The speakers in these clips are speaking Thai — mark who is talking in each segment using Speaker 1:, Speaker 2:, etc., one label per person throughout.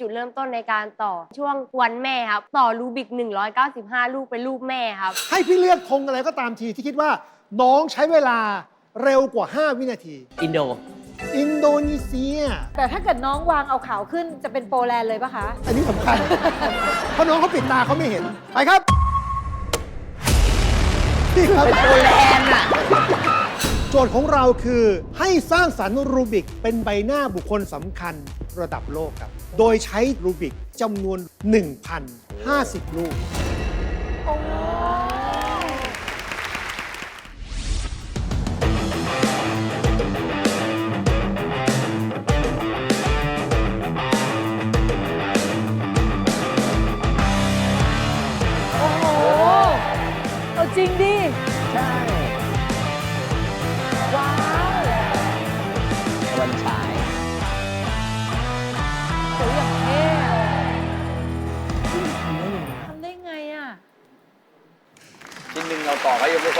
Speaker 1: จุดเริ่มต้นในการต่อช่วงวันแม่ครับ ต่อรูบิก 195 ลูกเป็นรูปแม่ครับ
Speaker 2: ให้พี่เลือกธงอะไรก็ตามทีที่คิดว่า น้องใช้เวลาเร็วกว่า 5 วินาที
Speaker 3: อินโด
Speaker 2: อินโดนีเซีย
Speaker 4: แต่ถ้าเกิดน้องวางเอาขาวขึ้นจะเป็นโปแลนด์เลยปะคะ
Speaker 2: อันนี้สำคัญ เพราะน้องเขาปิดตาเขาไม่เห็น ไปครับพี่ครับ
Speaker 3: เป็นโปแลนด์อะ
Speaker 2: โจทย์ของเราคือให้สร้างสรรค์รูบิกเป็นใบหน้าบุคคลสำคัญระดับโลกครับ โดยใช้รูบิกจำนวน 1,050 ลูก
Speaker 4: โ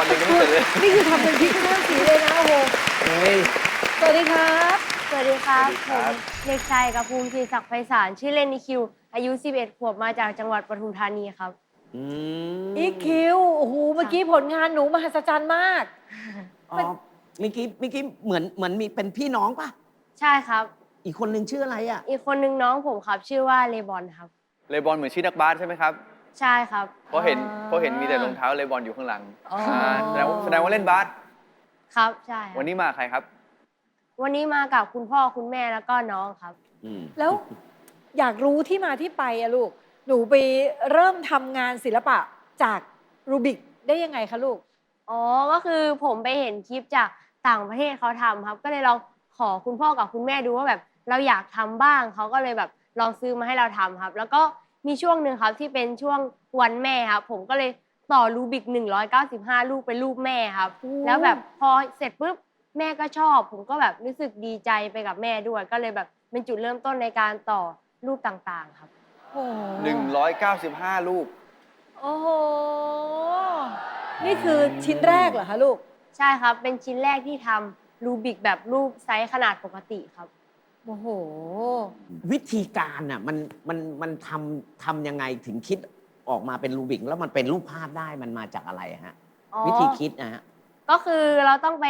Speaker 4: ต่
Speaker 5: อก็ยังวันหนึ่งยังไม่เสร็จเลย
Speaker 4: นี่คือทำเป็นพริกข้างสีเลยนะโอ้โห
Speaker 3: เฮ้ย
Speaker 4: สวัสดีครับ
Speaker 1: สวัสดีครับ
Speaker 5: สวัสดีครับ
Speaker 1: ผมเด็กชายกับภูมิศรีศักดิ์ไพศาลชื่อเล่นนิคิว อายุ 11 ขวบมาจากจังหวัดปทุมธานีครับ
Speaker 3: อืม
Speaker 4: อีคิวโอ้โหเมื่อกี้ผลงานหนูมหัศจรรย์มาก
Speaker 3: อ๋อเมื่อกี้เมื่อกี้เหมือนเหมือนมีเป็นพี่น้องป่ะ
Speaker 1: ใช่ครับ
Speaker 3: อีกคนนึงชื่ออะไรอะ
Speaker 1: อีกคนนึงน้องผมครับ ชื่อว่าเลบอนครับ
Speaker 5: เลบอนเหมือนชื่อนักบาสใช่ไหมครับ
Speaker 1: ใช่ครับ
Speaker 5: เพราะเห็น
Speaker 4: อ่า
Speaker 5: เพราะเห็นมีแต่รองเท้าเลบอนอยู่ข้างหลัง
Speaker 4: อ๋ออ่า
Speaker 5: แสดงว่าแสดงว่าเล่นบาส
Speaker 1: ครับใช่ครับ
Speaker 5: วันนี้มาใครครับ
Speaker 1: วันนี้มากับคุณพ่อคุณแม่แล้วก็น้องครับ
Speaker 3: อืม
Speaker 4: แล้วอยากรู้ที่มาที่ไปอะลูก หนูไปเริ่มทำงานศิลปะจากรูบิกได้ยังไงคะลูก
Speaker 1: อ๋อ ก็คือผมไปเห็นคลิปจากต่างประเทศเขาทำครับ ก็เลยลองขอคุณพ่อกับคุณแม่ดูว่าแบบ เราอยากทำบ้างเขาก็เลยแบบลองซื้อมาให้เราทำครับ แล้วก็ มีช่วงหนึ่งครับที่เป็นช่วงวันแม่ครับผมก็เลยต่อรูบิก 195 ลูกเป็นรูปแม่ครับ
Speaker 4: โอ้
Speaker 1: แล้วแบบพอเสร็จปุ๊บแม่ก็ชอบ ผมก็แบบรู้สึกดีใจไปกับแม่ด้วย ก็เลยแบบเป็นจุดเริ่มต้นในการต่อรูปต่างๆครับ
Speaker 4: โอ้โห
Speaker 5: 195 ลูก
Speaker 4: โอ้โห นี่คือชิ้นแรกเหรอคะลูก
Speaker 1: ใช่ครับ เป็นชิ้นแรกที่ทำรูบิกแบบรูปไซส์ขนาดปกติครับ
Speaker 4: โอ้โห
Speaker 3: วิธีการอะมันมันมันทำทำยังไงถึงคิดออกมาเป็นรูบิกแล้วมันเป็นรูปภาพได้มันมาจากอะไรอะฮะ
Speaker 1: อ๋อ
Speaker 3: วิธีคิดนะฮะ
Speaker 1: ก็คือเราต้องไป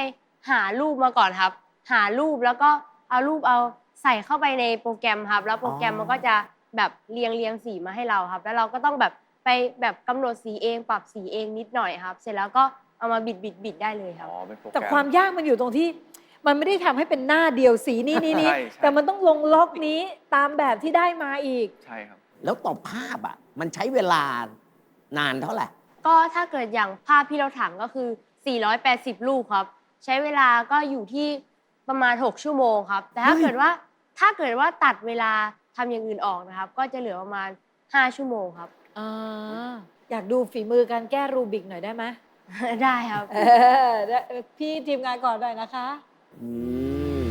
Speaker 1: หารูปมาก่อนครับ หารูปแล้วก็เอารูปเอาใส่เข้าไปในโปรแกรมครับ แล้วโปรแกรม
Speaker 3: อ๋อ
Speaker 1: มันก็จะแบบเรียงเรียงสีมาให้เราครับ แล้วเราก็ต้องแบบไปแบบกำหนดสีเองปรับสีเองนิดหน่อยครับ เสร็จแล้วก็เอามาบิดบิดบิดได้เลยครับ
Speaker 5: อ๋อเป็นโปรแกรม
Speaker 4: แต่ความยากมันอยู่ตรงที่ มันไม่ได้ทำให้เป็นหน้าเดียวสีนี้นี่นี่
Speaker 5: ใช่ใช่
Speaker 4: แต่มันต้องลงล็อกนี้ตามแบบที่ได้มาอีก
Speaker 5: ใช่ครับ
Speaker 3: แล้วต่อภาพอะ มันใช้เวลานานเท่าไหร่
Speaker 1: ก็ถ้าเกิดอย่างภาพที่เราถามก็คือ 480 ลูกครับ ใช้เวลาก็อยู่ที่ประมาณ 6 ชั่วโมงครับ แต่ถ้า
Speaker 3: เฮ้ย
Speaker 1: เกิดว่าถ้าเกิดว่าตัดเวลาทำอย่างอื่นออกนะครับ ก็จะเหลือประมาณ 5 ชั่วโมงครับ
Speaker 4: อ่าอยากดูฝีมือการแก้รูบิกหน่อยได้ไหม
Speaker 1: ได้ครับ
Speaker 4: เออได้เออพี่ทีมงานก่อนหน่อยนะคะ
Speaker 3: อืม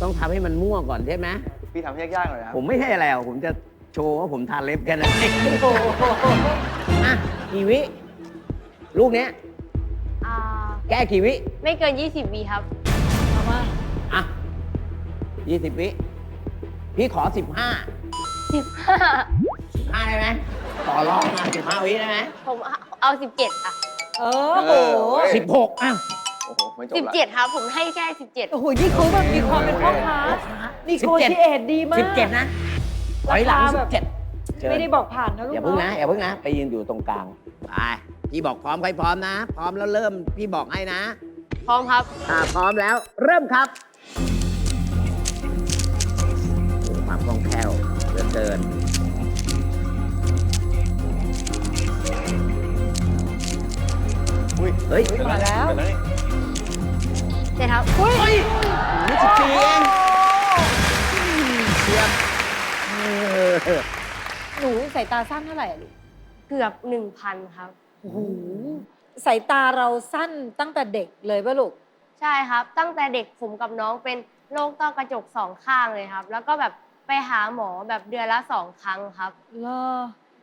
Speaker 3: ต้องทำให้มันมั่วก่อนใช่ไหม
Speaker 5: พี่ทำให้ยากๆหน่อยนะครับ
Speaker 3: ผมไม่ใช่อะไรหรอกผมจะโชว์ว่าผมทาเล็บกันนะ
Speaker 4: โอ้โห
Speaker 3: อะกี่วิ ลูกเนี้ย
Speaker 1: อ่า
Speaker 3: แก้กี่วิ
Speaker 1: ไม่เกิน 20วีครับ
Speaker 4: เอามา
Speaker 3: อะยี่สิบวิ พี่ขอสิบห้า
Speaker 1: 15
Speaker 3: สิบห้าได้ไหมต่อรองมาสิบห้าวิได้ไหม
Speaker 1: ผมเอา 17 อะ
Speaker 4: เออโอ้โห
Speaker 5: เฮ้ย
Speaker 3: สิบหกอะ
Speaker 5: โอ้โห ไม่จบละ
Speaker 1: 17ครับผมให้แค่17
Speaker 4: โอ้โหยี่เขาแบบมีความเป็นพ่อค้านี่โคชิเอตดีมาก
Speaker 3: สิบเจ็ดนะถอยหลัง
Speaker 4: รา
Speaker 3: สิ
Speaker 4: คาแบบ
Speaker 3: บเจ็ด
Speaker 4: ไม่ได้บอกผ่านนะลูก
Speaker 3: อย่าเพิ่งนะอย่าเพิ่งนะ ไปยืนอยู่ตรงกลางไปพี่บอกพร้อมใครพร้อมนะ พร้อมแล้วเริ่มพี่บอกให้นะ
Speaker 1: พร้อมครับ
Speaker 3: อ่าพร้อมแล้ว เริ่มครับโอ้ความคล่องแคล่วเหลือเกิน
Speaker 5: อุ้ย
Speaker 3: เฮ้ย
Speaker 5: เป็นไร
Speaker 4: มาแล้ว
Speaker 5: เป็นไร
Speaker 1: เสร็จครับ
Speaker 4: อุ้ย
Speaker 3: นี่สิบสี่เองเชียบเออ
Speaker 4: หนูสายตาสั้นเท่าไหร่อะลูก
Speaker 1: เกือบ1,000ครับ
Speaker 4: โอ้โหสายตาเราสั้นตั้งแต่เด็กเลยป่ะลูก
Speaker 1: ใช่ครับ ตั้งแต่เด็กผมกับน้องเป็นโรคต้อกระจกสองข้างเลยครับ แล้วก็แบบไปหาหมอแบบเดือนละสองครั้งครับ
Speaker 4: เหรอ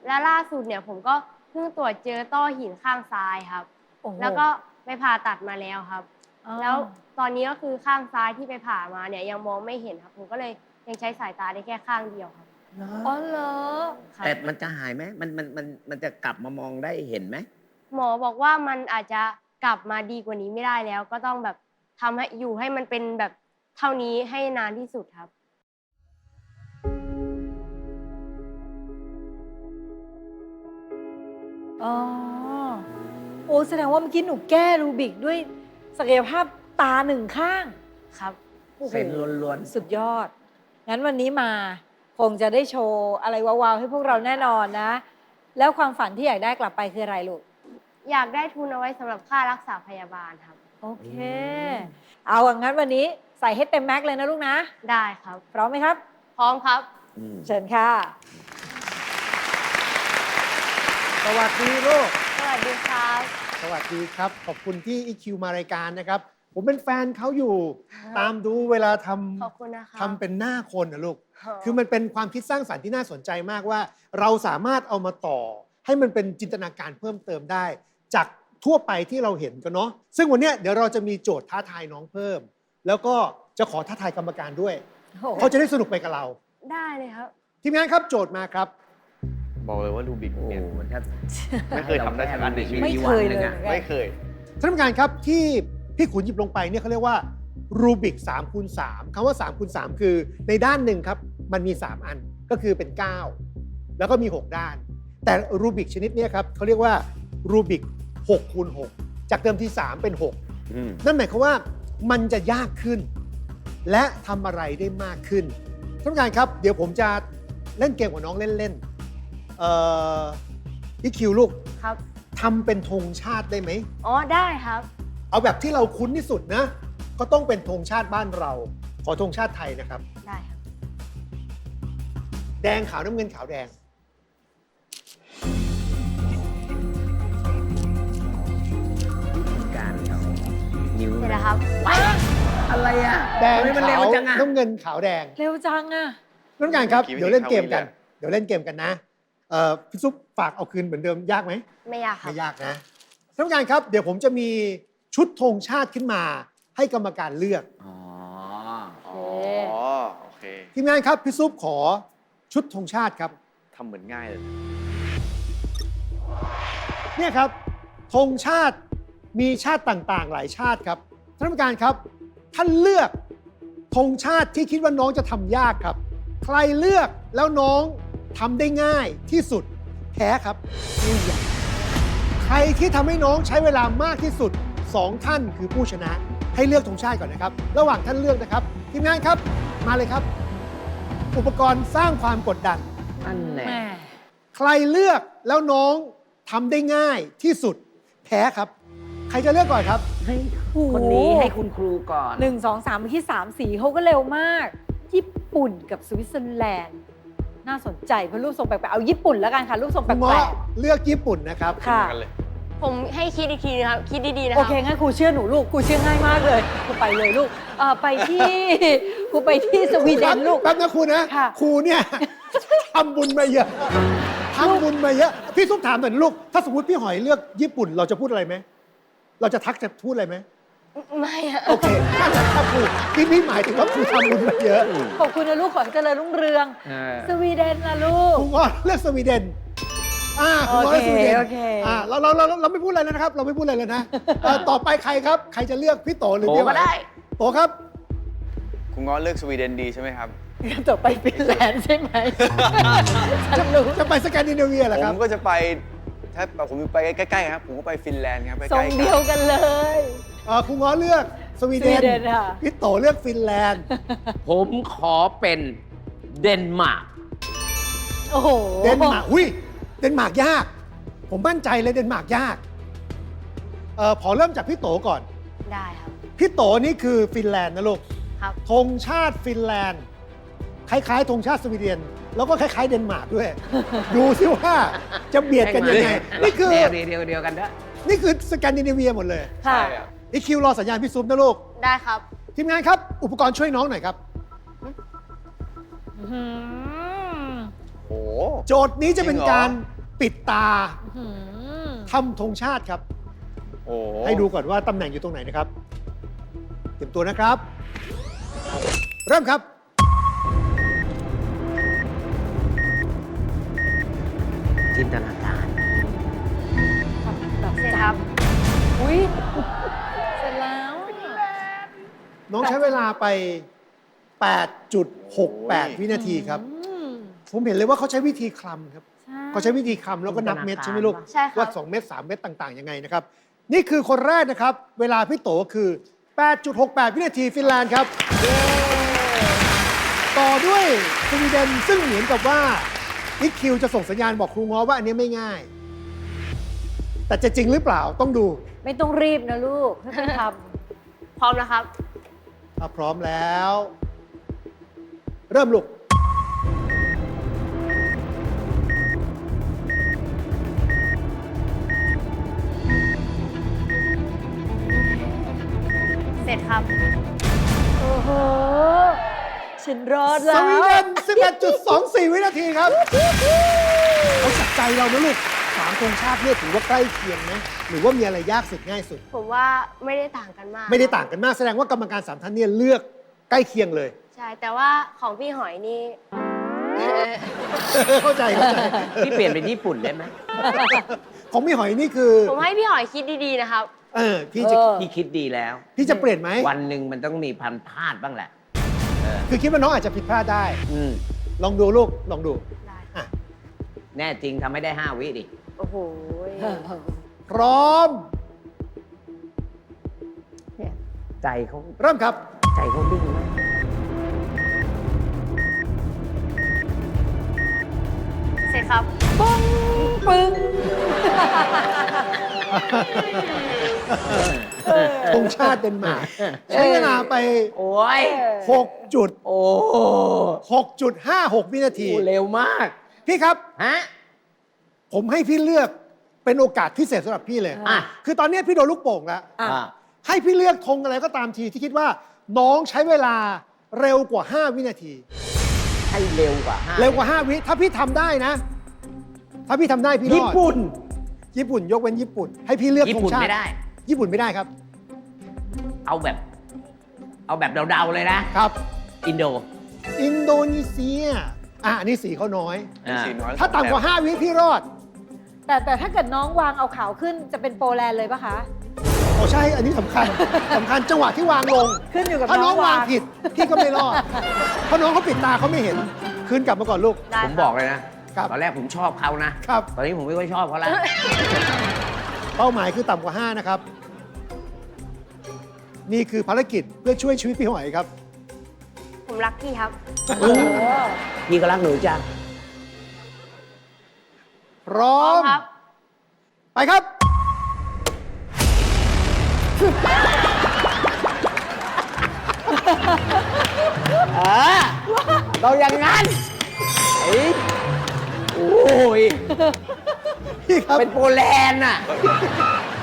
Speaker 1: และล่าสุดเนี่ยผมก็เพิ่งตรวจเจอต้อหินข้างซ้ายครับ
Speaker 4: โอ้โห
Speaker 1: แล้วก็ไปผ่าตัดมาแล้วครับ
Speaker 4: อ่า
Speaker 1: แล้ว ตอนนี้ก็คือข้างซ้ายที่ไปผ่ามาเนี่ยยังมองไม่เห็นครับผมก็เลยยังใช้สายตาได้แค่ข้างเดียวครับ
Speaker 4: โอ๋อเหรอ
Speaker 1: ครับ
Speaker 3: แต่มันจะหายไหมมันมันมันมันจะกลับมามองได้เห็นไหม
Speaker 1: หมอบอกว่ามันอาจจะกลับมาดีกว่านี้ไม่ได้แล้ว ก็ต้องแบบทำให้อยู่ให้มันเป็นแบบเท่านี้ให้นานที่สุดครับ
Speaker 4: อ๋อโอ้แสดงว่าเมื่อกี้หนูแก้รูบิกด้วยศักยภาพ ตาหนึ่งข้าง
Speaker 1: ครับ
Speaker 4: โอ้โห
Speaker 3: เส้นล้วน
Speaker 4: สุดยอด งั้นวันนี้มาคงจะได้โชว์อะไรว้าวๆให้พวกเราแน่นอนนะ แล้วความฝันที่อยากได้กลับไปคืออะไรลูก
Speaker 1: อยากได้ทุนเอาไว้สำหรับค่ารักษาพยาบาลครับ
Speaker 4: โอเค เอาอย่างนั้นวันนี้ใส่ให้เต็มแม็กซ์เลยนะลูกนะ
Speaker 1: ได้ครับ
Speaker 4: พร้อมไหมครับ
Speaker 1: พร้อมครับ
Speaker 3: ๆอืม
Speaker 4: เชิญค่ะ
Speaker 2: สวัสดีลูก
Speaker 1: สวัสดีครับ
Speaker 2: สวัสดีครับ ขอบคุณที่ EQ มารายการนะครับ ผมเป็นแฟนเขาอยู่ ตามดูเวลาท
Speaker 1: ขอบคุณนะครัำ
Speaker 2: ทำเป็นหน้าคนนะลูก
Speaker 1: อ๋อ
Speaker 2: คือมันเป็นความคิดสร้างสรรค์ที่น่าสนใจมากว่า เราสามารถเอามาต่อ ให้มันเป็นจินตนาการเพิ่มเติมได้ จากทั่วไปที่เราเห็นกันเนาะซึ่งวันเนี้ยเดี๋ยวเราจะมีโจทย์ท้าทายน้องเพิ่ม แล้วก็จะขอท้าทายกรรมการด้วย
Speaker 4: โอ้โห
Speaker 2: เขาจะได้สนุกไปกับเรา
Speaker 1: ได้เลยครับ
Speaker 2: ทีมงานครับโจทย์มาครับ
Speaker 5: บอกเลยว่ารูบิก
Speaker 3: โอ้
Speaker 5: เนี่ย
Speaker 3: โหถ้า
Speaker 5: ไม่เคยทำได้สักอันในชีวิต
Speaker 4: ไม่เคยเลย
Speaker 3: วันหนึ่งอะ
Speaker 5: ไม่เคย
Speaker 2: ท่านผู้การครับที่ พี่ขุนหยิบลงไปเนี่ยเขาเรียกว่ารูบิก3คูณ3คำว่า3คูณ3คือในด้านหนึ่งครับ มันมี 3 อันก็คือเป็น 9 แล้วก็มี 6 ด้าน แต่รูบิกชนิดเนี้ยครับเขาเรียกว่ารูบิก6คูณ6จากเดิมที่ 3 เป็น
Speaker 3: อืม
Speaker 2: 6นั่นหมายความว่ามันจะยากขึ้น และทำอะไรได้มากขึ้นท่านผู้การครับ เดี๋ยวผมจะเล่นเกมกับน้องเล่นๆเอ่อพี่คิวลูก
Speaker 1: ครับ
Speaker 2: ทำเป็นธงชาติได้ไหม
Speaker 1: อ๋อได้ครับ
Speaker 2: เอาแบบที่เราคุ้นที่สุดนะ ก็ต้องเป็นธงชาติบ้านเรา ขอธงชาติไทยนะครับ
Speaker 1: ได้ครับ
Speaker 2: แดงขาวน้ำเงินขาวแดง
Speaker 3: การเอานิ้ว
Speaker 1: เสร็จแล้วครับ
Speaker 3: อะไรอะ
Speaker 2: แดง
Speaker 3: ทำไมมัน
Speaker 2: ขา
Speaker 3: เร็ว
Speaker 2: ว
Speaker 3: จังอะ
Speaker 2: น้ำเงินขาวแดง
Speaker 4: เร็วจังอะ
Speaker 2: น้ำงานครับ
Speaker 5: เมื่อกี้
Speaker 2: เดี๋ยวเล่นเกมกัน
Speaker 5: วิธีเข้าวิธี
Speaker 2: เดี๋ยวเล่นเกมกันนะเอ่อพี่ซุปฝากเอาคืนเหมือนเดิมยากไหม
Speaker 1: ไม่ยากครับ
Speaker 2: ไม่ยากนะท่านผู้การครับ เดี๋ยวผมจะมี ชุดธงชาติขึ้นมา ให้กรรมการเลือก
Speaker 3: อ๋อ
Speaker 5: อ๋อโอเค
Speaker 2: ทีมงานครับพี่ซุปขอชุดธงชาติครับ
Speaker 5: ทำเหมือนง่ายเลย
Speaker 2: เนี่ยครับธงชาติมีชาติต่างๆ หลายชาติครับท่านผู้การครับ ท่านเลือกธงชาติที่คิดว่าน้องจะทำยากครับ ใครเลือกแล้วน้องทำได้ง่ายที่สุดแพ้ครับนี่อย่างใครที่ทำให้น้องใช้เวลามากที่สุด สองท่านคือผู้ชนะ ให้เลือกธงชาติก่อนนะครับ ระหว่างท่านเลือกนะครับ ทีมงานครับ มาเลยครับ อุปกรณ์สร้างความกดดัน
Speaker 3: นั่นแหละ
Speaker 4: แหม่
Speaker 2: ใครเลือกแล้วน้องทำได้ง่ายที่สุด แพ้ครับ ใครจะเลือกก่อนครับ
Speaker 3: ให้คนนี้ให้คุณครูก่อน
Speaker 4: หนึ่งสองสามเมื่อกี้สามสีเขาก็เร็วมาก ญี่ปุ่นกับสวิตเซอร์แลนด์ น่าสนใจเพราะรูปทรงแปลกๆเอาญี่ปุ่นแล้วกันค่ะ รูปทรงแป
Speaker 2: คุณหมอ
Speaker 4: ลก
Speaker 2: เลือกญี่ปุ่นนะครับ
Speaker 4: ๆค่ะ
Speaker 5: กันเลย
Speaker 1: ผมให้คิดอีกทีนะครับ คิดดีๆนะค
Speaker 4: โอ
Speaker 1: รับ
Speaker 4: เคงั้นครูเชื่อหนูลูกครูเชื่อง่ายมากเลยครูไปเลยลูกเอ่อไปที่ ครูไปที่สวีเดนลูก
Speaker 2: แป๊บนะครูนะ
Speaker 4: ค่ะ
Speaker 2: ครูเนี่ย ทำบุญมาเยอะทำบุญมาเยอะ พี่ซุปถามหน่อยนะลูก ถ้าสมมติพี่หอยเลือกญี่ปุ่น เราจะพูดอะไรไหม เราจะทักจะพูดอะไรไหม
Speaker 1: ไม่อะ
Speaker 2: โอเคนั่นแหละครับครูพี่พี่หมายถึงว่าครูทำบุญมาเยอะ
Speaker 4: ขอบคุณนะลูกขอให้เจริญรุ่งเรือง
Speaker 3: เออ
Speaker 4: สวีเดนนะลูก
Speaker 2: ครูก็เลือกสวีเดน อ่าครูก็เลือกสวีเดน
Speaker 4: โอเคโอเค
Speaker 2: อ่าเราเราเราเราไม่พูดอะไรแล้วนะครับ เราไม่พูดอะไรเลยนะเอ่อต่อไปใครครับ ใครจะเลือกพี่โตหรือ
Speaker 3: โต
Speaker 2: พี่ห
Speaker 3: ก็
Speaker 2: อย
Speaker 3: ได้
Speaker 2: โตครับ
Speaker 5: คุณง้อเลือกสวีเดนดีใช่ไหมครับ
Speaker 4: ต่อไปฟินแลนด์ใช่ไหมฉันรู้
Speaker 2: จะไปสแกนดิเนเวียเหรอ
Speaker 5: ผ
Speaker 2: ครับ
Speaker 5: มก็จะไป ถ้าผมไปใกล้ๆครับ ผมก็ไปฟินแลนด์ครับใก
Speaker 4: ทร
Speaker 5: ล้
Speaker 4: ง
Speaker 5: ๆ
Speaker 4: เดี
Speaker 5: กั
Speaker 4: ยวนกันเลย
Speaker 2: เอ่อครูง้อเลือกสวีเด
Speaker 4: สวี
Speaker 2: น
Speaker 4: เดนค่ะ
Speaker 2: พี่โตเลือกฟินแลนด์
Speaker 3: ผมขอเป็นเดนมาร์ก
Speaker 4: โอ้โห
Speaker 2: เดนมาร์กอุ้ย เดนมาร์กยาก ผมมั่นใจเลยเดนมาร์กยากเอ่อขอเริ่มจากพี่โตก่อน
Speaker 1: ได้ครับ
Speaker 2: พี่โตนี่คือฟินแลนด์นะลูก
Speaker 1: ครับ
Speaker 2: ธงชาติฟินแลนด์ คล้ายๆธงชาติสวีเดน แล้วก็คล้ายๆเดนมาร์กด้วย ดูซิว่าจะเบียดกันยังไง นี่คือ
Speaker 3: เดียวเดียวเดียวกันเด้อ
Speaker 2: นี่คือสแกนดิเนเวียหมดเลย
Speaker 4: ค่ะ
Speaker 5: ใช่อะ
Speaker 2: อีคิวรอสัญญาณพี่ซุปนะลูก
Speaker 1: ได้ครับ
Speaker 2: ทีมงานครับ อุปกรณ์ช่วยน้องหน่อยครับ
Speaker 4: อื้อหือ
Speaker 5: โอ้โห
Speaker 2: โจทย์นี้จะเป็น
Speaker 5: จริงเหรอ
Speaker 2: การปิดตา
Speaker 4: อื้อหือ
Speaker 2: ทำธงชาติครับ
Speaker 5: โอ้โห
Speaker 2: ให้ดูก่อนว่าตำแหน่งอยู่ตรงไหนนะครับ เตรียมตัวนะครับ เริ่มครับ
Speaker 3: จินตนาการ
Speaker 4: แบบ
Speaker 1: เสร็จครับ
Speaker 4: อุ้ยเสร็จแล้ว
Speaker 2: น้องใช้เวลาไป 8.68 วินาทีครับ
Speaker 4: อืม
Speaker 2: ผมเห็นเลยว่าเขาใช้วิธีคลำครับ
Speaker 4: ใช่
Speaker 2: เขาใช้วิธีคลำแล้วก็นับเม็ดใช่ไหมลูก
Speaker 1: ใช่ครับ
Speaker 2: ว่า2เม็ด3เม็ดต่างๆยังไงนะครับ นี่คือคนแรกนะครับ เวลาพี่โตคือ 8.68 วินาทีฟินแลนด์ครับ ต่อด้วยสวีเดนซึ่งเหมือนกับว่าอีคิวจะส่งสัญญาณบอกครูง้อว่าอันนี้ไม่ง่าย แต่จะจริงหรือเปล่าต้องดู
Speaker 4: ไม่ต้องรีบนะลูกค่อยๆท
Speaker 1: พร้อมนะครับ
Speaker 2: ถ้าพร้อมแล้ว เริ่มลูก
Speaker 1: เสร็จครับำ
Speaker 4: โอ้โห ฉันรอด
Speaker 2: ส
Speaker 4: แล้ว
Speaker 2: วีเดน11.24 วินาทีครับเขาจับใจเรานะลูกสามธงชาติเนี่ยถือว่าใกล้เคียงนะหรือว่ามีอะไรยากสุดง่ายสุด
Speaker 1: ผมว่าไม่ได้ต่างกันมาก
Speaker 2: ไม่ได้ต่างกันมากแสดงว่ากรรมการสามท่านเนี่ยเลือกใกล้เคียงเลย
Speaker 1: ใช่ แต่ว่าของพี่หอยนี่
Speaker 2: เข้าใจเข้าใจ
Speaker 3: พี่เปลี่ยนเป็นญี่ปุ่นได้ไหม
Speaker 2: ของพี่หอยนี่คือ
Speaker 1: ผมให้พี่หอยคิดดีๆนะครับ
Speaker 2: เออพี่จะ
Speaker 4: เออ
Speaker 3: พี่คิดดีแล้ว
Speaker 2: พี่จะเปลี่ยนไหม
Speaker 3: วันหนึ่งมันต้องมีพันพลาดบ้างแหละ
Speaker 2: คือคิดว่าน้องอาจจะผิดพลาดได้
Speaker 3: อืม
Speaker 2: ลองดูลูกลองดู
Speaker 1: ได้
Speaker 2: อะ
Speaker 3: แน่จริงทำไม่ได้5วิดิ
Speaker 1: โอ้โห
Speaker 2: พร้อม
Speaker 3: เนี่ยใจเขา
Speaker 2: เริ่มครับ
Speaker 3: ใจเขาดิ้นมาก
Speaker 1: สร็จครับ
Speaker 4: ปึ้งปึ้ง
Speaker 2: ธงชาติเดนมาร์กใช้เวลาไป
Speaker 3: โอ้ย
Speaker 2: 6 จุด
Speaker 3: โอ้
Speaker 2: 6.56วินาที
Speaker 3: โหเร็วมาก
Speaker 2: พี่ครับ
Speaker 3: ฮะ
Speaker 2: ผมให้พี่เลือกเป็นโอกาสพิเศษสำหรับพี่เลย
Speaker 3: อะ
Speaker 2: คือตอนนี้พี่โดนลูกโป่งแล้ว
Speaker 4: อะ
Speaker 3: อะ
Speaker 2: ให้พี่เลือกธงอะไรก็ตามทีที่คิดว่า น้องใช้เวลาเร็วกว่า 5 วินาที
Speaker 3: ให้เร็วกว่าห้า
Speaker 2: เร็วกว่า 5 วิถ้าพี่ทำได้นะ ถ้าพี่ทำได้พี่รอด
Speaker 3: ญี่ปุ่น
Speaker 2: ญี่ปุ่น ยกเว้นญี่ปุ่น ให้พี่เลือก
Speaker 3: ญี่
Speaker 2: ธง
Speaker 3: ปุ่น
Speaker 2: ชาติ
Speaker 3: ไม่ได้
Speaker 2: ญี่ปุ่นไม่ได้ครับ
Speaker 3: เอาแบบ เอาแบบเดาๆเลยนะ
Speaker 2: ครับ
Speaker 3: อินโด
Speaker 2: อินโดนีเซียอะอันนี้สีเขาน้อย
Speaker 3: อ่า
Speaker 5: สีน้อย
Speaker 2: ถ้าต่ำกว่า 5 วิพี่รอด
Speaker 4: แต่แต่ถ้าเกิดน้องวางเอาขาวขึ้นจะเป็นโปแลนด์เลยปะคะ
Speaker 2: โอ้ใช่ อันนี้สำคัญสำคัญจังหวะที่วางลง
Speaker 4: ขึ้นอยู่กับ
Speaker 2: ถ้าน้อง
Speaker 4: น้องวาวา
Speaker 2: งง ผิดพี่ก็ไม่รอดเพราะน้องเขาปิดตาเขาไม่เห็น คืนกลับมาก่อนลูก
Speaker 1: ได้
Speaker 3: ผม
Speaker 1: ครับ
Speaker 3: บอกเลยนะ
Speaker 2: ครับ
Speaker 3: ตอนแรกผมชอบเขานะ
Speaker 2: ครับ
Speaker 3: ตอนนี้ผมไม่ค่อยชอบเขาแล้ว
Speaker 2: เป้าหมายคือต่ำกว่า 5 นะครับ นี่คือภารกิจเพื่อช่วยชีวิตพี่หอยครับ
Speaker 1: ผมรักพี่ครับ
Speaker 3: พี่ก็รักหนูจ้ะ
Speaker 2: พร้อ
Speaker 1: พร้อม
Speaker 2: ม
Speaker 1: ครับ
Speaker 2: ไปครับ
Speaker 3: เออเราอย่างนั้นเอ้ยโอ้ย
Speaker 2: พี่ครับ
Speaker 3: เป็นโปแลนด์น่ะ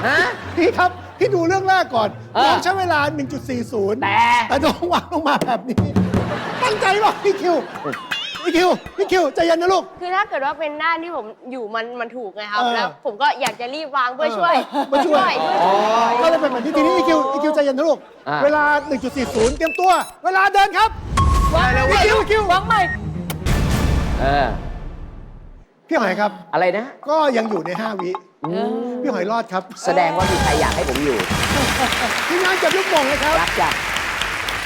Speaker 3: ฮะ
Speaker 2: พี่ครับพี่ดูเรื่องแรกก่อน
Speaker 3: เออ
Speaker 2: น้องใช้เวลา 1.40
Speaker 3: แต่
Speaker 2: แต่น้องวางลงมาแบบนี้ ตั้งใจป่ะพี่คิว พี่คิวพี่คิวใจเย็นนะลูก
Speaker 1: คือถ้าเกิดว่าเป็นหน้าที่ผมอยู่มันมันถูกไงครับ
Speaker 2: เออ
Speaker 1: แล้วผมก็อยากจะรีบวางเพื่อช่วย
Speaker 2: เออมาช่วย
Speaker 1: เพื่อช่วย
Speaker 2: ก็เลยเป็นแบบนี้ทีนี้อีคิวอีคิวใจเย็นนะลูก
Speaker 3: อะ
Speaker 2: เวลา 1.40 เตรียมตัว เวลาเดินครับ
Speaker 4: วาง
Speaker 2: อีคิวอีคิว
Speaker 4: วางใหม่
Speaker 3: เออ
Speaker 2: พี่หอยครับ
Speaker 3: อะไรนะ
Speaker 2: ก็ยังอยู่ใน 5 วิ
Speaker 3: อืม
Speaker 2: พี่หอยรอดครับ
Speaker 3: แสดงว่ามีใครอยากให้ผมอยู่
Speaker 2: ทีมงานเก็บลูกโป่งเลยครับ
Speaker 3: รักจ้ะ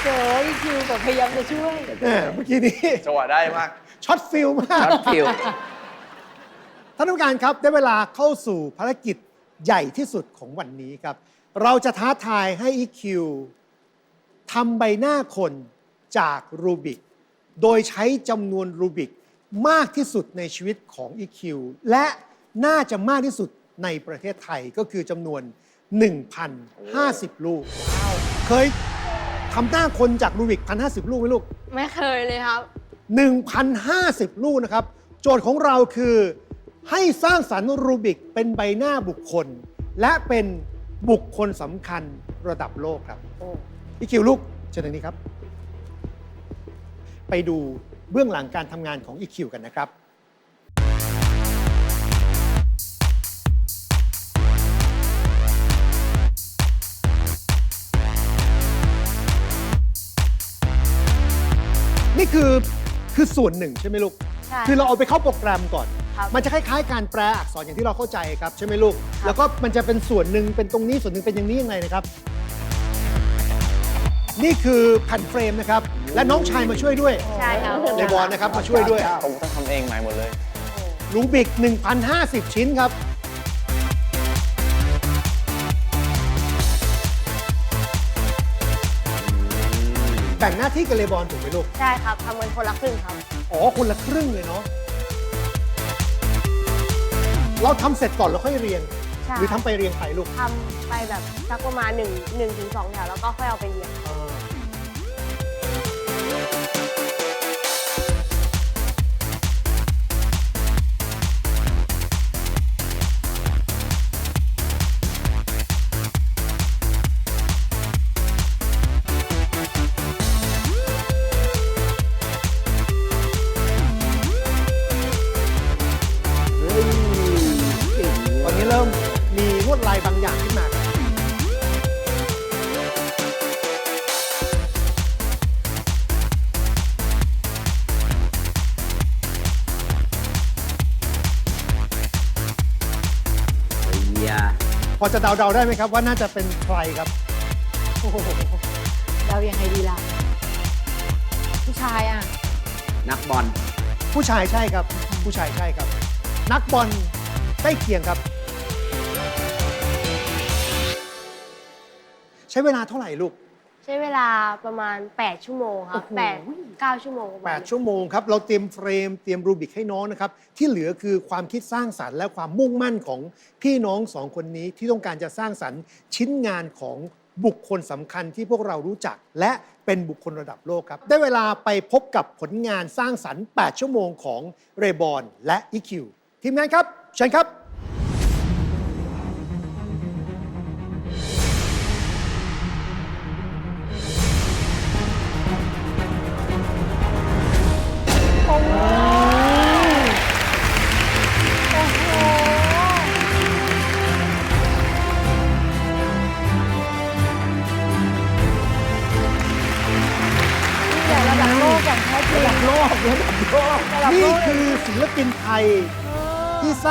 Speaker 4: เจออีคิวแบบพยายามจะช่วย
Speaker 2: แหมเมื่อกี้นี้
Speaker 5: จังหวะได้มาก
Speaker 2: ช็อตฟิลมาก
Speaker 3: ช็อตฟิล
Speaker 2: ท่านผู้การครับได้เวลาเข้าสู่ภารกิจใหญ่ที่สุดของวันนี้ครับ เราจะท้าทายให้ EQ ทำใบหน้าคนจากรูบิก โดยใช้จำนวนรูบิกมากที่สุดในชีวิตของ EQ และน่าจะมากที่สุดในประเทศไทยก็คือจำนวน 1,050 ลูก เคย ทำหน้าคนจากรูบิก1,050ลูกไหมลูก
Speaker 1: ไม่เคยเลยครับ
Speaker 2: 1,050 ลูกนะครับ โจทย์ของเราคือ ให้สร้างสรรค์รูบิกเป็นใบหน้าบุคคล และเป็นบุคคลสำคัญระดับโลกครับพี่คิวลูกเชิญทางนี้ครับ ไปดูเบื้องหลังการทำงานของ EQ กันนะครับ นี่คือคือส่วนหนึ่งใช่ไหมลูก
Speaker 1: ใช่
Speaker 2: คือเราเอาไปเข้าโปรแกรมก่อน
Speaker 1: ครับ
Speaker 2: มันจะคล้ายๆ การแปลอักษรอย่างที่เราเข้าใจครับใช่ไหมลูกแล้วก็มันจะเป็นส่วนหนึ่งเป็นตรงนี้ส่วนหนึ่งเป็นอย่างนี้ยังไงนะครับ นี่คือแผ่นเฟรมนะครับ และน้องชายมาช่วยด้วย
Speaker 1: ใช่ครับ
Speaker 2: เลบอนนะครับมาช่วยด้วย
Speaker 5: ผมต้องทำเองใหม่หมดเลย
Speaker 2: รูบิก1,050 ชิ้นครับ บ่งหน้าที่กับเลบอนถูกไหมลูก
Speaker 1: ใช่ครับทำกันคนละครึ่งครับ
Speaker 2: อ๋อ คนละครึ่งเลยเนาะ เราทำเสร็จก่อนแล้วค่อยเรียง
Speaker 1: ใช่
Speaker 2: หรือทำไปเรียงไปลูก
Speaker 1: ทำไปแบบสักประมาณ1 1ถึง2แถวแล้วก็ค่อยเอาไปเรียง
Speaker 2: อ่า จะเดาๆได้ไหมครับ ว่าน่าจะเป็นใครครับโอ้โห
Speaker 4: เรายังไงดีล่ะ ผู้ชายอะ
Speaker 3: นักบอล
Speaker 2: ผู้ชายใช่ครับ ผู้ชายใช่ครับ นักบอลใกล้เคียงครับ ใช้เวลาเท่าไหร่ลูก
Speaker 1: ใช้เวลาประมาณ 8 ชั่วโมงครับ
Speaker 4: โอ้โห
Speaker 1: 8 9ชั่วโมงประมาณ
Speaker 2: 8ชั่วโมงครับ เราเตรียมเฟรมเตรียมรูบิกให้น้องนะครับ ที่เหลือคือความคิดสร้างสรรค์และความมุ่งมั่นของพี่น้องสองคนนี้ที่ต้องการจะสร้างสรรค์ชิ้นงานของบุคคลสำคัญที่พวกเรารู้จัก และเป็นบุคคลระดับโลกครับ ได้เวลาไปพบกับผลงานสร้างสรรค์ 8 ชั่วโมงของเรบอนและอีคิวทีมงานครับเชิญครับ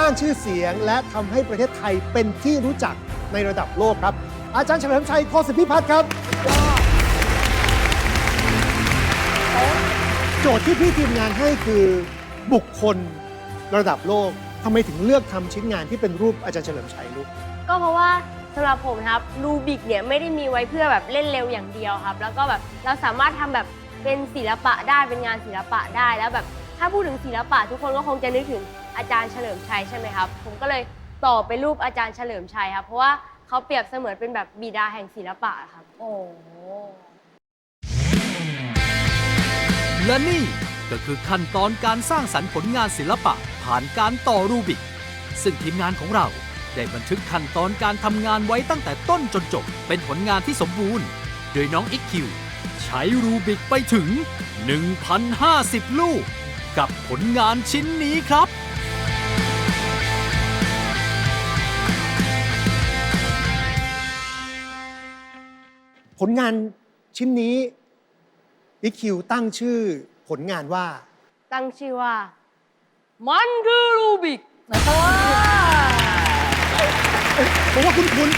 Speaker 4: ร้าง
Speaker 2: ชื่อเสียง และทำให้ประเทศไทยเป็นที่รู้จักในระดับโลกครับ อาจารย์เฉลิมชัยโคสิทธิพิพัฒน์ครับ โจทย์ที่พี่ทีมงานให้คือบุคคลระดับโลกทำไมถึงเลือกทำชิ้นงานที่เป็นรูปอาจารย์เฉลิมชัยลูก
Speaker 1: ก็เพราะว่าสำหรับผมนะครับรูบิกเนี่ยไม่ได้มีไว้เพื่อแบบเล่นเร็วอย่างเดียวครับ แล้วก็แบบเราสามารถทำแบบเป็นศิลปะได้เป็นงานศิลปะได้แล้วแบบ ถ้าพูดถึงศิลปะทุกคนก็คงจะนึกถึง อาจารย์เฉลิมชัยใช่ไหมครับ ผมก็เลยต่อเป็นรูปอาจารย์เฉลิมชัยครับ เพราะว่าเขาเปรียบเสมือนเป็นแบบบิดาแห่งศิลปะครับ
Speaker 4: โอ้
Speaker 6: และนี่ก็คือขั้นตอนการสร้างสรรค์ผลงานศิลปะ ผ่านการต่อรูบิก ซึ่งทีมงานของเราได้บันทึกขั้นตอนการทำงานไว้ตั้งแต่ต้นจนจบ เป็นผลงานที่สมบูรณ์ โดยน้องอิกคิวใช้รูบิกไปถึง 1,050 ลูก กับผลงานชิ้นนี้ครับ
Speaker 2: ผลงานชิ้นนี้อีคิวตั้งชื่อผลงานว่า
Speaker 1: ตั้งชื่อว่า มันคือรูบิก
Speaker 2: ผมว่าคุณคุณ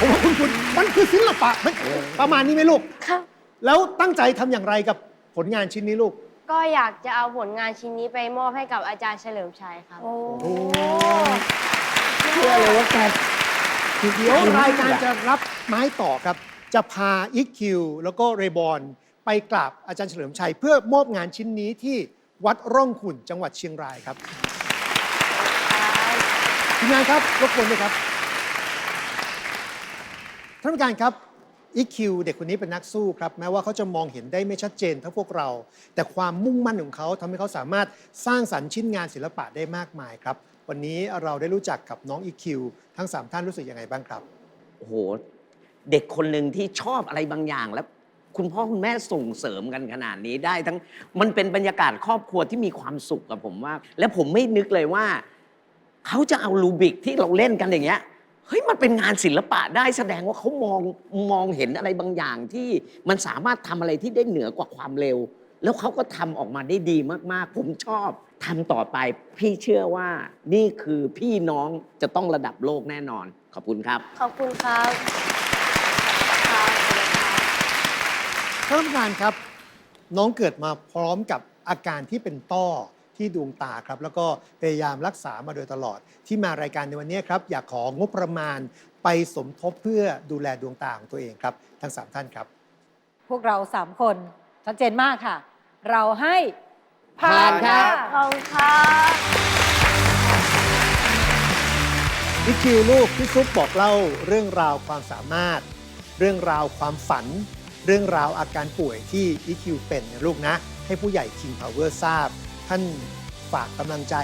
Speaker 2: ผมว่าคุณคุณมันคือศิลปะมันประมาณนี้ไหมลูก
Speaker 1: ครับ
Speaker 2: แล้วตั้งใจทำอย่างไรกับผลงานชิ้นนี้ลูก
Speaker 1: ก็อยากจะเอาผลงานชิ้นนี้ไปมอบให้กับอาจารย์เฉลิมชัยครับ
Speaker 4: โอ้
Speaker 3: เชื่อเลยว่าแก
Speaker 2: เดี๋ยวรายการจะรับไม้ต่อครับ จะพาอีคิวแล้วก็เรบอนไปกราบอาจารย์เฉลิมชัย เพื่อมอบงานชิ้นนี้ที่วัดร่องขุ่นจังหวัดเชียงรายครับทีมงานครับรบกวนด้วยครับท่านผู้การครับอีคิวเด็กคนนี้เป็นนักสู้ครับแม้ว่าเขาจะมองเห็นได้ไม่ชัดเจนเท่าพวกเรา แต่ความมุ่งมั่นของเขาทำให้เขาสามารถสร้างสรรค์ชิ้นงานศิลปะได้มากมายครับ วันนี้เราได้รู้จักกับน้องอีคิวทั้งสามท่านรู้สึกยังไงบ้างครับ
Speaker 3: โอ้โห เด็กคนหนึ่งที่ชอบอะไรบางอย่างแล้ว คุณพ่อคุณแม่ส่งเสริมกันขนาดนี้ได้ทั้งมันเป็นบรรยากาศครอบครัวที่มีความสุขกับผมว่า และผมไม่นึกเลยว่า เขาจะเอารูบิกที่เราเล่นกันอย่างเงี้ยเฮ้ยมันเป็นงานศิลปะได้แสดงว่าเขามองมองเห็นอะไรบางอย่างที่มันสามารถทำอะไรที่ได้เหนือกว่าความเร็ว แล้วเขาก็ทำออกมาได้ดีมากๆ ผมชอบทำต่อไป พี่เชื่อว่านี่คือพี่น้องจะต้องระดับโลกแน่นอน ขอบคุณครับ
Speaker 1: ขอบคุณครับ
Speaker 2: ท่านผู้การครับ น้องเกิดมาพร้อมกับอาการที่เป็นต้อที่ดวงตาครับ แล้วก็พยายามรักษามาโดยตลอด ที่มารายการในวันนี้ครับ อยากของบประมาณไปสมทบเพื่อดูแลดวงตาของตัวเองครับ ทั้งสามท่านครับ
Speaker 4: พวกเราสามคนชัดเจนมากค่ะ เราให้ผ่า
Speaker 3: ผ่านนครับ
Speaker 4: ค่ะ
Speaker 1: ขอบคุณครับ
Speaker 2: วิคิวลูกพี่ซุปบอกเล่าเรื่องราวความสามารถ เรื่องราวความฝัน เรื่องราวอาการป่วยที่อีคิวเป็นนะลูกนะ ให้ผู้ใหญ่ King Power ทราบ ท่านฝากกำลังใจ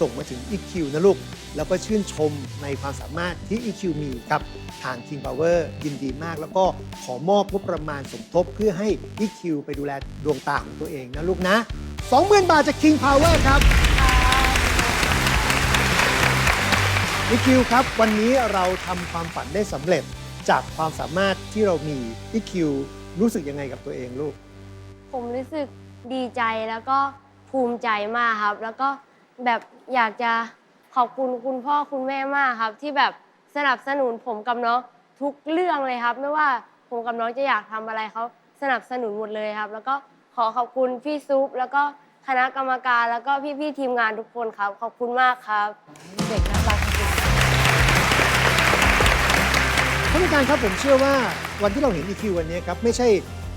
Speaker 2: ส่งมาถึง EQ นะลูก แล้วก็ชื่นชมในความสามารถที่ EQ มีครับทาง King Power ยินดีมาก แล้วก็ขอมอบงบประมาณสมทบเพื่อให้ EQ ไปดูแลดวงตาของตัวเองนะลูกนะ 20,000 บาทจาก King Power ครับนิคิวครับ วันนี้เราทำความฝันได้สำเร็จจากความสามารถที่เรามีนิคิว รู้สึกยังไงกับตัวเองลูก
Speaker 1: ผมรู้สึกดีใจแล้วก็ภูมิใจมากครับ แล้วก็แบบอยากจะขอบคุณคุณพ่อคุณแม่มากครับ ที่แบบสนับสนุนผมกับน้องทุกเรื่องเลยครับ ไม่ว่าผมกับน้องจะอยากทำอะไรเขาสนับสนุนหมดเลยครับ แล้วก็ขอขอบคุณพี่ซุปแล้วก็คณะกรรมการแล้วก็พี่ๆทีมงานทุกคนครับ ขอบคุณมากครับ
Speaker 4: เด็กน่ารัก
Speaker 2: ท่านผู้การครับผมเชื่อว่าวันที่เราเห็น EQ วันนี้ครับไม่ใช่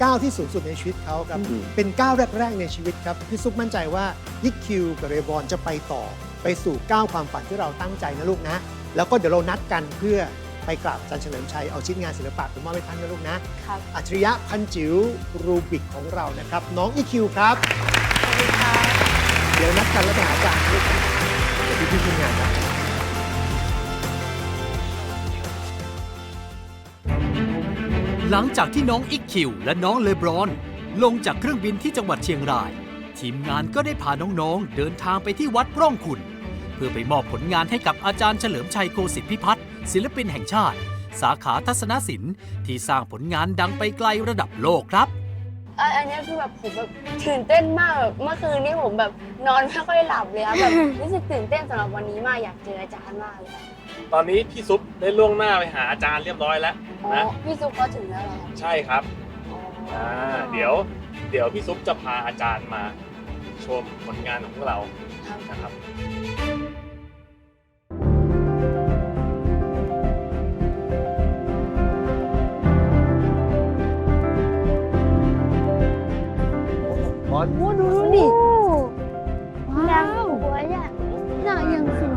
Speaker 2: ก้าวที่สูงสุดในชีวิตเขาครับ
Speaker 3: อืม
Speaker 2: เป็นก้าวแรกๆในชีวิตครับพี่ซุปมั่นใจว่า EQ กับเรย์บอลจะไปต่อ ไปสู่ก้าวความฝันที่เราตั้งใจนะลูกนะ แล้วก็เดี๋ยวเรานัดกันเพื่อไปกราบอาจารย์เฉลิมชัยเอาชิ้นงานศิลปะไปมอบให้ท่านนะลูกนะ
Speaker 1: ครับ
Speaker 2: อัจฉริยะพันจิ๋วรูบิกของเรานะครับ น้อง EQ ครับ
Speaker 1: ขอบคุณครับ
Speaker 2: เดี๋ยวนัดกันแล้วไปหาอาจารย์ลูกนะเดี๋ยวพี่ๆทีมงานครั
Speaker 6: หลังจากที่น้องอิกคิวและน้องเลบรอน ลงจากเครื่องบินที่จังหวัดเชียงราย ทีมงานก็ได้พาน้องๆ เดินทางไปที่วัดร่องขุนเพื่อไปมอบผลงานให้กับอาจารย์เฉลิมชัยโกสิทธิพิพัฒน์ศิลปินแห่งชาติ สาขาทัศนศิลป์ที่สร้างผลงานดังไปไกลระดับโลกครับ
Speaker 7: อันอันนี้คือแบบผมแบบตื่นเต้นมากแบบเมื่อคืนนี้ผมแบบนอนไม่ค่อยหลับเลยครับแบบรู้สึกตื่นเต้นสำหรับวันนี้มากอยากเจออาจารย์มากเลย
Speaker 5: ตอนนี้พี่ซุปได้ล่วงหน้าไปหาอาจารย์เรียบร้อยแล้ว
Speaker 7: อ๋อ
Speaker 5: นะ
Speaker 7: พี่ซุปก็ถึงแล้วเหรอครับ
Speaker 5: ใช่ครับ
Speaker 7: อ๋ออ
Speaker 5: อ่าเดี๋ยว เดี๋ยวพี่ซุปจะพาอาจารย์มาชมผลงานของพวกเรา
Speaker 7: ครับ
Speaker 5: นะครับ
Speaker 2: บอล
Speaker 1: โอ้ดูดูดิว้าวสวยอะหน้ายังสวย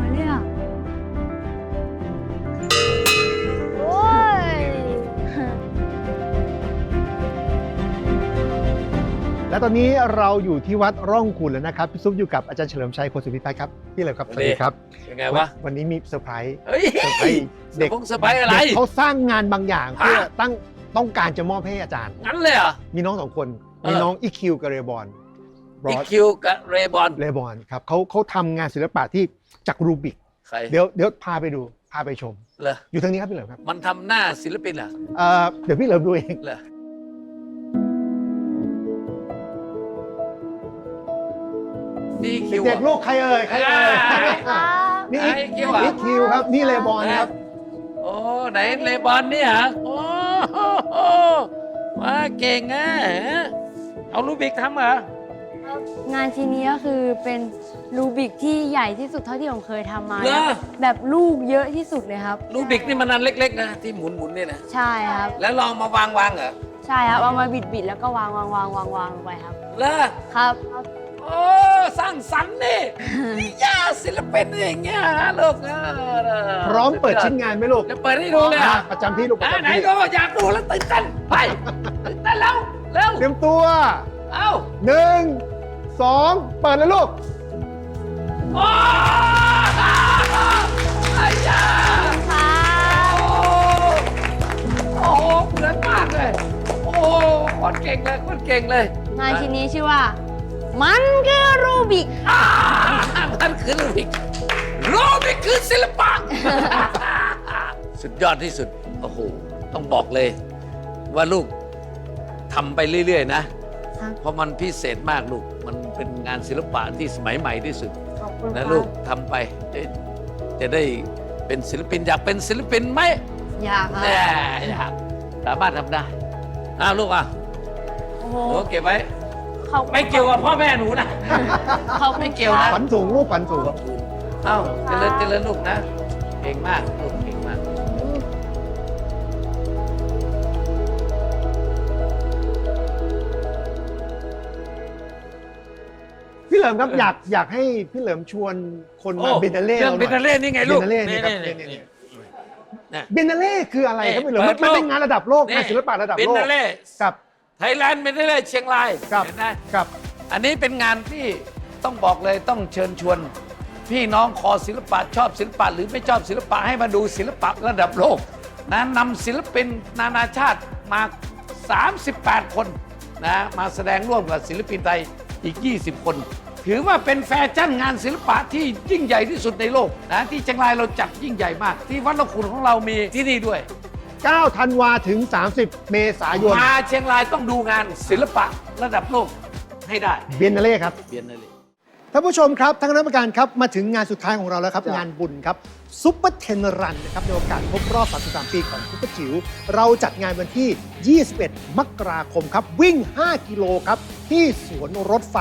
Speaker 2: และตอนนี้เราอยู่ที่วัดร่องขุนแล้วนะครับพี่ซุปอยู่กับอาจารย์เฉลิมชัยโคสุพิพัฒน์ครับพี่เลยครับสวัสดีครับ
Speaker 8: ยังไงวะ
Speaker 2: วันนี้มีเซอร์ไพรส์
Speaker 8: เฮ้ย
Speaker 2: เซอร์ไพรส์เด็ก
Speaker 8: เซอร์ไพรส์อะไร
Speaker 2: เด็กเขาสร้างงานบางอย่าง
Speaker 8: ฮะ
Speaker 2: เพื่อตั้งต้องการจะมอบให้อาจารย์
Speaker 8: งั้นเลยเหรอ
Speaker 2: มีน้องสองคน
Speaker 8: เออ
Speaker 2: มีน้องอีคิวกับเรย์บอลบร
Speaker 8: อี
Speaker 2: อส
Speaker 8: คิวกับเรย์บอล
Speaker 2: เรย์บอลครับเขาเขาทำงานศิลปะที่จากรูบิก
Speaker 8: ใคร
Speaker 2: เดี๋ยวเดี๋ยวพาไปดูพาไปชม
Speaker 8: เหรอ
Speaker 2: อยู่ทางนี้ครับพี่เหลิมครับ
Speaker 8: มันทำหน้าศิลปินเหรอ
Speaker 2: เอ่อเดี๋ยวพี่เหลิมดูเอง
Speaker 8: นี่คิว
Speaker 2: เด็กๆลูกใครเอ่ยใครเอ่ย
Speaker 8: อ่า
Speaker 2: นี่
Speaker 8: ไอ้คิวอะ
Speaker 2: อีคิวครับนี่เรย์บอลครับ
Speaker 8: โอ้ไหนเรย์บอลเนี่ยฮะโอ้โหมาเก่งอะเอาลูบิกทำเหรอ
Speaker 1: งานชิ้นนี้ก็คือเป็นรูบิกที่ใหญ่ที่สุดเท่าที่ผมเคยทำมา
Speaker 8: เหรอ
Speaker 1: แบบลูกเยอะที่สุดเลยครับ
Speaker 8: ลูบิกนี่มันอันเล็ก ๆ นะ ที่หมุนหมุนๆเนี่ยนะ
Speaker 1: ใช่ครับ
Speaker 8: แล้วลองมาวางวางๆเหรอ
Speaker 1: ใช่ครับ เอามาบิดบิดๆแล้วก็วางวางวางวางวางลงไปครับ
Speaker 8: เหรอ
Speaker 1: ครับ
Speaker 8: โอ้สร้างสรรค์นี่นี่ย่าศิลปินอย่างเงี้ยฮะลูกเออ
Speaker 2: พร้อมเปิดชิ้นงานไหมลูก
Speaker 8: จะเปิดให้ดูเลย
Speaker 2: อะ
Speaker 8: อะ
Speaker 2: ประจำที่ลูกประ
Speaker 8: อะ
Speaker 2: จำ
Speaker 8: ไหน
Speaker 2: ที่
Speaker 8: ดูอยากดูแล้วตื่นเต้นไปตื่นเต้นแล้วเร็ว
Speaker 2: เตรียมตัว
Speaker 8: เอ้า
Speaker 2: หนึ่งสองเปิดเลยลูก
Speaker 8: โอ้ไอ้ยาโอ้โอ้โหเหมือนมากเลย โอ้คนเก่งเลยคนเก่งเลย
Speaker 1: งานชิ้นนี้ชื่อว่า มันคือรูบิก
Speaker 8: มันคือลูบิกลูบิกคือศิลปะ สุดยอดที่สุด โอ้โห ต้องบอกเลย ว่าลูกทำไปเรื่อย ๆ นะ เพราะมันพิเศษมากลูก มันเป็นงานศิลปะที่สมัยใหม่ที่สุดนะลูกทำไปจะได้เป็นศิลปินอยากเป็นศิลปินไหม
Speaker 1: อยากครั
Speaker 8: แน่
Speaker 1: บ
Speaker 8: อยากสามารถทำได้อ้าวลูกอะ
Speaker 1: โอ้โห
Speaker 8: เก็บไว้
Speaker 1: ขอบคุณ
Speaker 8: ไม่เกี่ยวกับพ่อแม่หนูนะ
Speaker 1: ขอบคุณ
Speaker 8: ไม่เกี่ยวนะ
Speaker 2: ขวัญถุงลูกขวัญถุง
Speaker 8: เอ้าเจริญเจริญลูกนะเก่งมากลูกเก่งมาก
Speaker 2: พี่เหลิมครับอยากอยากให้พี่เหลิมชวนคนมาเบนเนเล่
Speaker 8: เครื่อง
Speaker 2: เราห
Speaker 8: เบ
Speaker 2: น่
Speaker 8: น
Speaker 2: อย
Speaker 8: เล่นี่ไงลูก
Speaker 2: เบนเนเล่นี่ครับ
Speaker 8: นี่
Speaker 2: นี่
Speaker 8: นี่
Speaker 2: นี่
Speaker 8: นี่
Speaker 2: เบนเนเล่คืออะไรครับพี่เหลิม
Speaker 8: เปิ
Speaker 2: มัน
Speaker 8: ด
Speaker 2: มันเป็น
Speaker 8: โลก
Speaker 2: งานระดับโลก
Speaker 8: นี่
Speaker 2: งานศิลปะระดับ
Speaker 8: เบน
Speaker 2: โลก
Speaker 8: เนเล่
Speaker 2: ครับ
Speaker 8: ไทยแลนด์เบนเนเล่เชียงราย
Speaker 2: ครับ
Speaker 8: เห็นไหม
Speaker 2: ครับ
Speaker 8: อันนี้เป็นงานที่ต้องบอกเลยต้องเชิญชวน พี่น้องคอศิลปะชอบศิลปะ หรือไม่ชอบศิลปะให้มาดูศิลปะระดับโลกนะนำศิลปินนานาชาติมา 38 คนนะมาแสดงร่วมกับศิลปินไทยอีก 20 คน ถือว่าเป็นแฟชั่นงานศิลปะที่ยิ่งใหญ่ที่สุดในโลกนะที่เชียงรายเราจัดยิ่งใหญ่มาก ที่วัดละคุณของเรามีที่นี่ด้วย
Speaker 2: 9 ธันวาถึง 30 เมษายน
Speaker 8: มาเชียงรายต้องดูงานศิลปะระดับโลกให้ได้
Speaker 2: เบนเนเล่ครับ
Speaker 8: เบียนเลย
Speaker 2: ท่านผู้ชมครับท่านคณะกรรมการครับ มาถึงงานสุดท้ายของเราแล้วครับ
Speaker 8: จ้ะ
Speaker 2: งานบุญครับซุปเปอร์เทนรันนะครับในโอกาสครบรอบ 33 ปีของซุปเปอร์จิ๋วเราจัดงานวันที่ 21 มกราคมครับ วิ่ง 5 กิโลครับ ที่สวนรถไฟ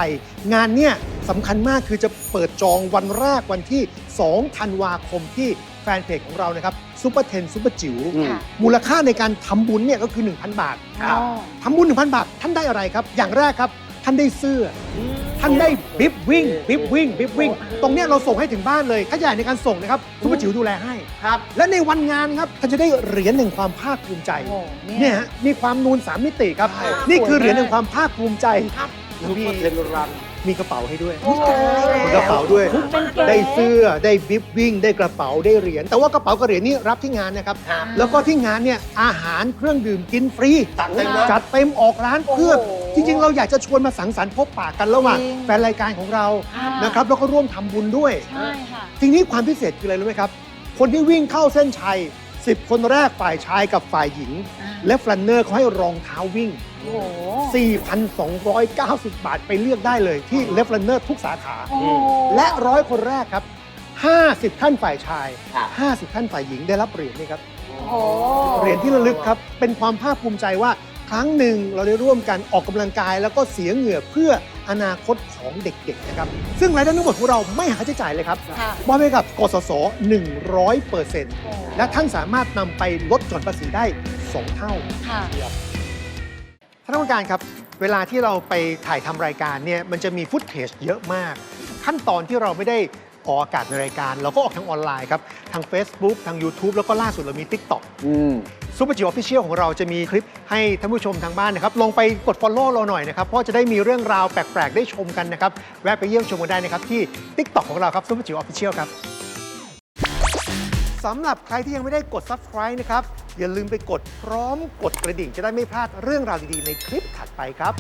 Speaker 2: งานเนี่ยสำคัญมากคือจะเปิดจองวันแรกวันที่ 2 ธันวาคมที่แฟ นเพจของเรานะครับซุปเปอร์เทนซุปเปอร์จิ๋ว
Speaker 4: ค่ะ
Speaker 2: มูลค่าในการทำบุญเนี่ยก็คือ 1,000 บาท
Speaker 4: อ๋อ
Speaker 2: ทำบุญ 1,000 บาท ท่านได้อะไรครับ อย่างแรกครับ ท่านได้เสื้ออท่านได้บิ๊บวิ่งบิ๊บวิ่งบิ๊บวิ่งตรงเนี้ยเราส่งให้ถึงบ้านเลยค่าใหญ่ในการส่งนะครับทุกจิ๋วดูแลให้ ครับ และในวันงานครับท่านจะได้เหรียญแห่งความภาคภูมิใจ
Speaker 4: โอ้เนี่ย
Speaker 2: เนี่ยฮะมีความนูนสามมิติครับ
Speaker 8: ใช่
Speaker 2: นี่คือเหรียญแห่งความภาคภูมิใจครับ
Speaker 8: ซุปเปอร์เทนรัน
Speaker 2: มีกระเป๋าให้ด้วย
Speaker 4: โอ้โห
Speaker 2: มีกระเป๋าด้วย
Speaker 4: เป็นเก๋
Speaker 2: ได้เสื้อ ได้บิ๊บวิ่ง ได้กระเป๋า ได้เหรียญ แต่ว่ากระเป๋ากับเหรียญนี่รับที่งานนะครับ แล้วก็ที่งานเนี่ยอาหารเครื่องดื่มกินฟรี
Speaker 8: จัดเต็มเลย
Speaker 2: จัดเต็มออกร้านเพื่อ
Speaker 4: โอ้โห
Speaker 2: จริงๆ เราอยากจะชวนมาสังสรรค์พบปะกันระหว่าง
Speaker 4: จริง
Speaker 2: แฟนรายการของเรา
Speaker 4: ค่ะ
Speaker 2: นะครับ แล้วก็ร่วมทำบุญด้วย
Speaker 4: ใช่ค่ะ
Speaker 2: ทีนี้ความพิเศษคืออะไรรู้ไหมครับ คนที่วิ่งเข้าเส้นชัย 10 คนแรกฝ่ายชายกับฝ่ายหญิง
Speaker 4: อ่า
Speaker 2: และฟลันเนอร์เขาให้รองเท้าวิ่ง
Speaker 4: โอ้โห
Speaker 2: 4,290 บาทไปเลือกได้เลยที่เลฟลันเนอร์ทุกสาขา
Speaker 4: โอ้โห
Speaker 2: และร้อยคนแรกครับ 50 ท่านฝ่ายชาย
Speaker 3: ครับ
Speaker 2: 50 ท่านฝ่ายหญิงได้รับเหรียญนี่ครับ
Speaker 4: โอ้โห
Speaker 2: เหรียญที่ระลึกครับ เป็นความภาคภูมิใจว่า ครั้งหนึ่งเราได้ร่วมกันออกกำลังกาย แล้วก็เสียเหงื่อเพื่ออนาคตของเด็กๆนะครับ ซึ่งรายได้ทั้งหมดของเราไม่หักค่าใช้จ่ายเลยครับ
Speaker 4: ค่ะ
Speaker 2: มอบให้กับกสศ100เปอร์เซ็นต์และท่านสามารถนำไปลดหย่อนภาษีได้ 2 เท่า
Speaker 4: ค่ะ
Speaker 2: ท่านผู้การครับเวลาที่เราไปถ่ายทำรายการเนี่ยมันจะมีฟุตเทจเยอะมาก ขั้นตอนที่เราไม่ได้ออกอากาศในรายการ เราก็ออกทางออนไลน์ครับทาง Facebook ทาง YouTube แล้วก็ล่าสุดเรามี TikTok ซูเปอร์จิ๋วออฟฟิเชียลของเราจะมีคลิปให้ท่านผู้ชมทางบ้านนะครับ ลงไปกด Follow เราหน่อยนะครับ เพราะจะได้มีเรื่องราวแปลก ๆ ได้ชมกันนะครับ แวะไปเยี่ยมชมกันได้นะครับ ที่ TikTok ของเราครับซูเปอร์จิ๋วออฟฟิเชียลครับสำหรับใครที่ยังไม่ได้กด Subscribe นะครับอย่าลืมไปกดพร้อมกดกระดิ่งจะได้ไม่พลาดเรื่องราวดีๆในคลิปถัดไปครับ